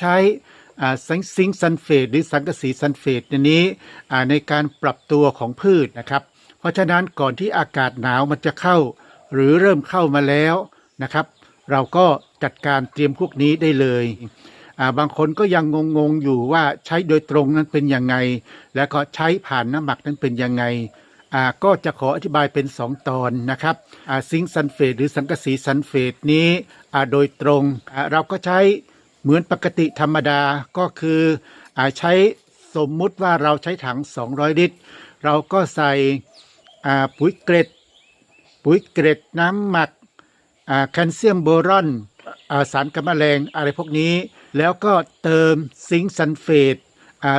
ใช้ซิงซิงค์ซัลเฟตหรือสังกะสีซัลเฟตนนี้ในการปรับตัวของพืชนะครับ เพราะฉะนั้นก่อนที่อากาศหนาวมันจะเข้า หรือเริ่มเข้ามาแล้วนะครับ เราก็จัดการเตรียมพวกนี้ได้เลยบางคนก็ยังงงๆอยู่ว่าใช้โดยตรงนั้นเป็นยังไง แล้วก็ใช้ผ่านน้ำหมักนั้นเป็นยังไงก็จะขออธิบายเป็น 2 ตอนนะครับซิงซัลเฟตหรือสังกะสีซัลเฟตนี้โดยตรงเราก็ใช้ เหมือนปกติธรรมดาก็คืออาใช้สมมุติว่าเราใช้ถัง 200 ลิตร เราก็ใส่ปุ๋ยเกรดปุ๋ยเกรดน้ำหมักแคลเซียมโบรอนอสารกำมะแมลงอะไรพวกนี้ แล้วก็เติมซิงค์ซัลเฟต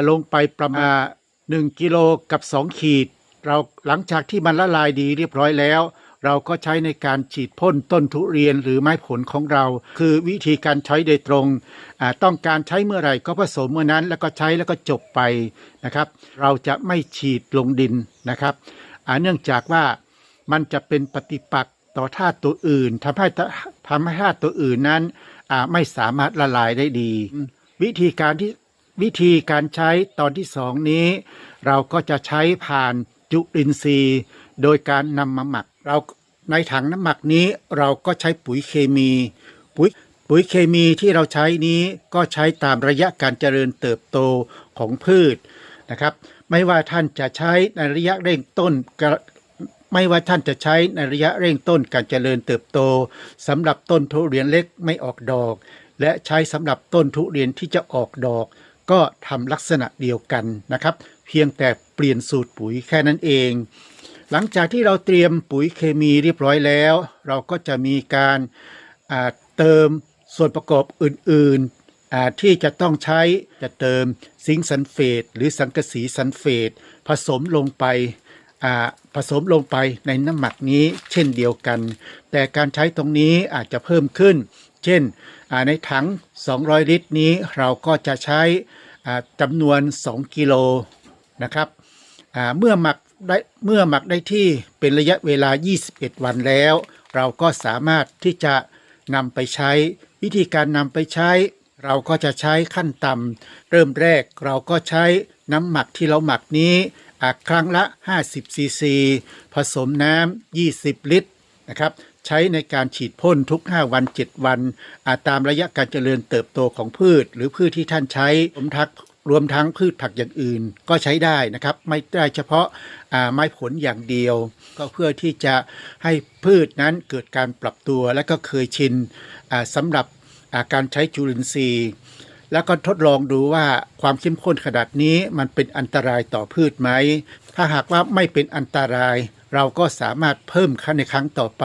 ลงไปประมาณ 1 กิโลกับ 2 ขีด เราหลังจากที่มันละลายดีเรียบร้อยแล้ว เราก็ใช้ในการฉีดพ่นต้นทุเรียนหรือไม้ผลของเรา คือวิธีการใช้โดยตรงต้องการใช้เมื่อไหร่ก็ผสมเมื่อนั้นแล้วก็ใช้แล้วก็จบไปนะครับ เราจะไม่ฉีดลงดินนะครับเนื่องจากว่ามันจะเป็นปฏิปักษ์ต่อธาตุตัวอื่นทำให้ธาทำให้ธาตุตัวอื่นนั้นไม่สามารถละลายได้ดี วิธีการที่วิธีการใช้ตอนที่สองนี้ เราก็จะใช้ผ่านจุลินทรีย์ โดยการนำมาหมัก เราในถังน้ำหมักนี้เราก็ใช้ปุ๋ยเคมี ปุ๋ยปุ๋ยเคมีที่เราใช้นี้ก็ใช้ตามระยะการเจริญเติบโตของพืชนะครับ ไม่ว่าท่านจะใช้ในระยะเร่งต้นไม่ว่าท่านจะใช้ในระยะเร่งต้นการเจริญเติบโตสำหรับต้นทุเรียนเล็กไม่ออกดอก และใช้สำหรับต้นทุเรียนที่จะออกดอก ก็ทำลักษณะเดียวกันนะครับ เพียงแต่เปลี่ยนสูตรปุ๋ยแค่นั้นเอง หลังจากที่เราเตรียมปุ๋ยเคมีเรียบร้อยแล้ว เราก็จะมีการเติมส่วนประกอบอื่นๆที่จะต้องใช้จะเติมซิงค์ซัลเฟตหรือสังกะสีซัลเฟตผสมลงไปผสมลงไปในน้ำหมักนี้เช่นเดียวกัน แต่การใช้ตรงนี้อาจจะเพิ่มขึ้น เช่นในถัง 200 ลิตรนี้เราก็จะใช้จำนวน 2 กิโลนะครับเมื่อหมัก ได้เมื่อหมักได้ที่เป็นระยะเวลา 21 วันแล้ว เราก็สามารถที่จะนำไปใช้ วิธีการนำไปใช้ เราก็จะใช้ขั้นต่ำเริ่มแรกเราก็ใช้น้ำหมักที่เราหมักนี้อ่าครั้งละ 50 ซีซี ผสมน้ำ 20 ลิตรนะครับ ใช้ในการฉีดพ่นทุก 5 วัน 7 วัน อาตามระยะการเจริญเติบโตของพืช หรือพืชที่ท่านใช้รวมทั้ง รวมทั้งพืชผักอย่างอื่นก็ใช้ได้นะครับ ไม่ได้เฉพาะาไม้ผลอย่างเดียว ก็เพื่อที่จะให้พืชนั้นเกิดการปรับตัวและก็เคยชินสำหรับาการใช้จุลินทรีย์ แล้วก็ทดลองดูว่าความเข้มข้นขนาดนี้มันเป็นอันตรายต่อพืชไหม ถ้าหากว่าไม่เป็นอันตราย เราก็สามารถเพิ่มขั้นในครั้งต่อไป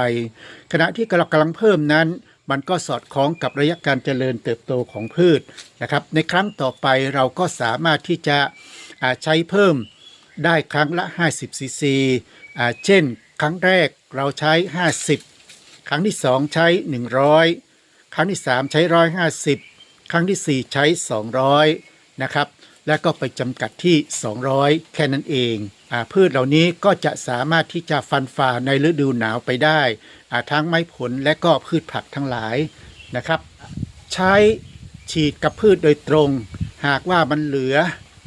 ขณะที่เรากำลังเพิ่มนั้น มันก็สอดคล้องกับระยะการเจริญเติบโตของพืชนะครับ ในครั้งต่อไปเราก็สามารถที่จะใช้เพิ่มได้ครั้งละ 50ซีซีเช่น ครั้งแรกเราใช้ 50 ครั้งที่ 2 ใช้ 100 ครั้งที่ 3 ใช้ 150 ครั้งที่ 4 ใช้ 200 นะครับ แล้วก็ไปจำกัดที่ 200 แค่นั้นเอง พืชเหล่านี้ก็จะสามารถที่จะฟันฝ่าในฤดูหนาวไปได้ทั้งไม้ผลและก็พืชผักทั้งหลายนะครับ ใช้ฉีดกับพืชโดยตรง หากว่ามันเหลือ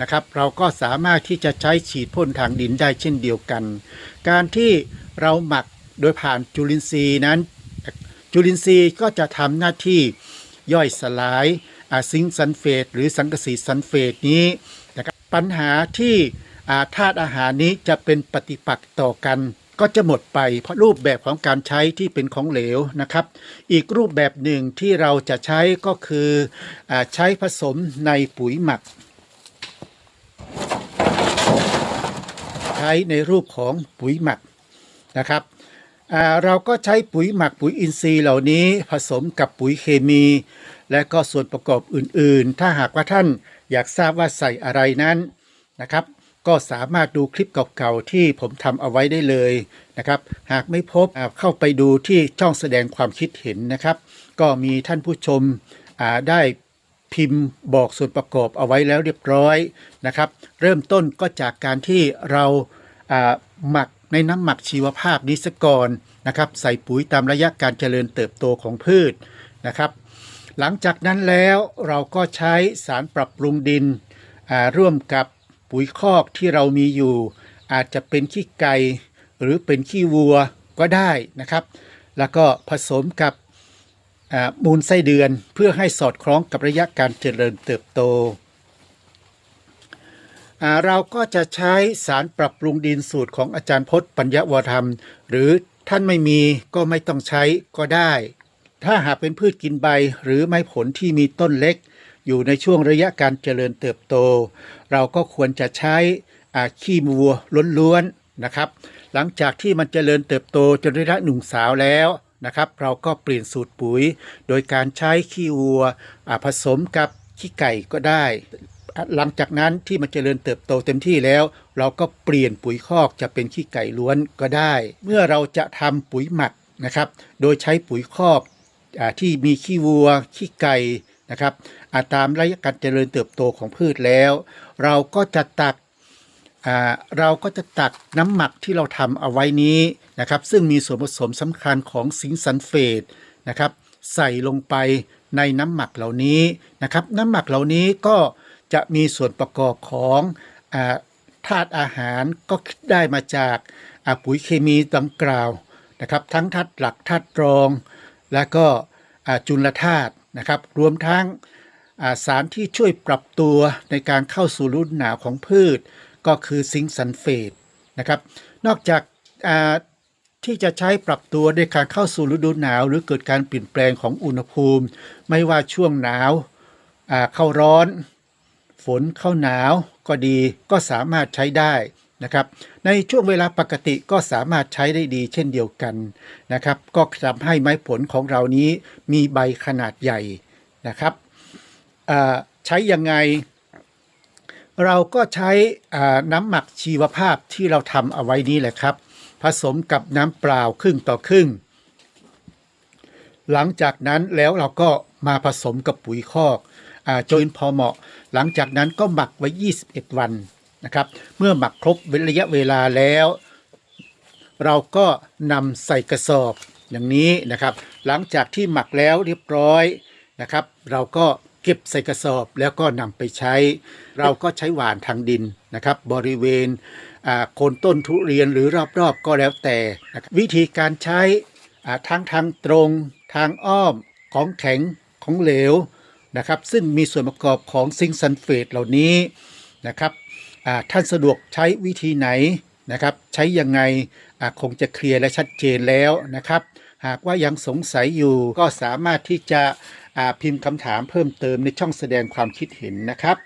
นะครับ เราก็สามารถที่จะใช้ฉีดพ่นทางดินได้เช่นเดียวกัน การที่เราหมักโดยผ่านจุลินทรีย์นั้น จุลินทรีย์ก็จะทำหน้าที่ย่อยสลายอาซิงค์ซัลเฟตหรือสังกะสีซัลเฟตนี้นะครับปัญหาที่ อาธาตุอาหารนี้จะเป็นปฏิปักษ์ต่อกัน ก็จะหมดไปเพราะรูปแบบของการใช้ที่เป็นของเหลวนะครับ อีกรูปแบบหนึ่งที่เราจะใช้ก็คืออใช้ผสมในปุ๋ยหมัก ใช้ในรูปของปุ๋ยหมักนะครับเราก็ใช้ปุ๋ยหมักปุ๋ยอินทรีย์เหล่านี้ผสมกับปุ๋ยเคมี และก็ส่วนประกอบอื่นๆ ถ้าหากว่าท่านอยากทราบว่าใส่อะไรนั้นนะครับ ก็สามารถดูคลิปเก่าๆที่ผมทำเอาไว้ได้เลยนะครับ หากไม่พบเข้าไปดูที่ช่องแสดงความคิดเห็นนะครับ ก็มีท่านผู้ชมได้พิมพ์บอกส่วนประกอบเอาไว้แล้วเรียบร้อยนะครับ เริ่มต้นก็จากการที่เราหมักในน้ำหมักชีวภาพนี้ซะก่อนนะครับ ใส่ปุ๋ยตามระยะการเจริญเติบโตของพืชนะครับ หลังจากนั้นแล้วเราก็ใช้สารปรับปรุงดินร่วมกับ ปุ๋ยคอกที่เรามีอยู่ อาจจะเป็นขี้ไก่หรือเป็นขี้วัวก็ได้นะครับ แล้วก็ผสมกับมูลไส้เดือนเพื่อให้สอดคล้องกับระยะการเจริญเติบโต เราก็จะใช้สารปรับปรุงดินสูตรของอาจารย์พจน์ปัญญาวธรรม หรือท่านไม่มีก็ไม่ต้องใช้ก็ได้ ถ้าหากเป็นพืชกินใบหรือไม้ผลที่มีต้นเล็ก อยู่ในช่วงระยะการเจริญเติบโต เราก็ควรจะใช้ขี้วัวล้วนๆนะครับ หลังจากที่มันเจริญเติบโตจนระยะหนุ่มสาวแล้วนะครับ เราก็เปลี่ยนสูตรปุ๋ย โดยการใช้ขี้วัวผสมกับขี้ไก่ก็ได้ หลังจากนั้นที่มันเจริญเติบโตเต็มที่แล้ว เราก็เปลี่ยนปุ๋ยคอกจะเป็นขี้ไก่ล้วนก็ได้ เมื่อเราจะทำปุ๋ยหมักนะครับ โดยใช้ปุ๋ยคอกอที่มีขี้วัวขี้ไก่นะครับ อาตามระยะการเจริญเติบโตของพืชแล้ว เราก็จะตักเราก็จะตักน้ำหมักที่เราทำเอาไว้นี้นะครับ ซึ่งมีส่วนผสมสำคัญของซิงค์ซัลเฟตนะครับ ใส่ลงไปในน้ำหมักเหล่านี้นะครับ น้ำหมักเหล่านี้ก็จะมีส่วนประกอบของธาตุอาหารก็ได้มาจากาปุ๋ยเคมีดังกล่าวนะครับ ทั้งธาตุหลักธาตุรอง และก็จุลธาตุนะครับ รวมทั้ง สารที่ช่วยปรับตัวในการเข้าสู่ฤดูหนาวของพืช ก็คือซิงค์ซัลเฟตนะครับ นอกจากที่จะใช้ปรับตัวในการเข้าสู่ฤดูหนาว หรือเกิดการเปลี่ยนแปลงของอุณหภูมิ ไม่ว่าช่วงหนาวาเข้าร้อน ฝนเข้าหนาวก็ดีก็สามารถใช้ได้นะครับในช่วงเวลาปกติก็สามารถใช้ได้ดีเช่นเดียวกันนะครับ ก็ทำให้ไม้ผลของเรานี้มีใบขนาดใหญ่นะครับ ใช้ยังไง เราก็ใช้น้ำหมักชีวภาพที่เราทำเอาไว้นี้แหละครับ ผสมกับน้ำเปล่าครึ่งต่อครึ่ง หลังจากนั้นแล้วเราก็มาผสมกับปุ๋ยคอกอจนพอเหมาะ หลังจากนั้นก็หมักไว้ 21 วันนะครับ เมื่อหมักครบระยะเวลาแล้ว เราก็นำใส่กระสอบอย่างนี้นะครับ หลังจากที่หมักแล้วเรียบร้อยนะครับ เราก็ เก็บใส่กระสอบแล้วก็นำไปใช้ เราก็ใช้หว่านทางดินนะครับ บริเวณโคนต้นทุเรียนหรือรอบๆก็แล้วแต่นะครับวิธีการใช้อ่าทั้งทางตรงทางอ้อมของแข็งของเหลวนะครับ ซึ่งมีส่วนประกอบของซิงค์ซัลเฟตเหล่านี้นะครับท่านสะดวกใช้วิธีไหนนะครับ ใช้ยังไงคงจะเคลียร์และชัดเจนแล้วนะครับ หากว่ายังสงสัยอยู่ก็สามารถที่จะ พิมพ์คำถามเพิ่มเติมในช่องแสดงความคิดเห็นนะครับ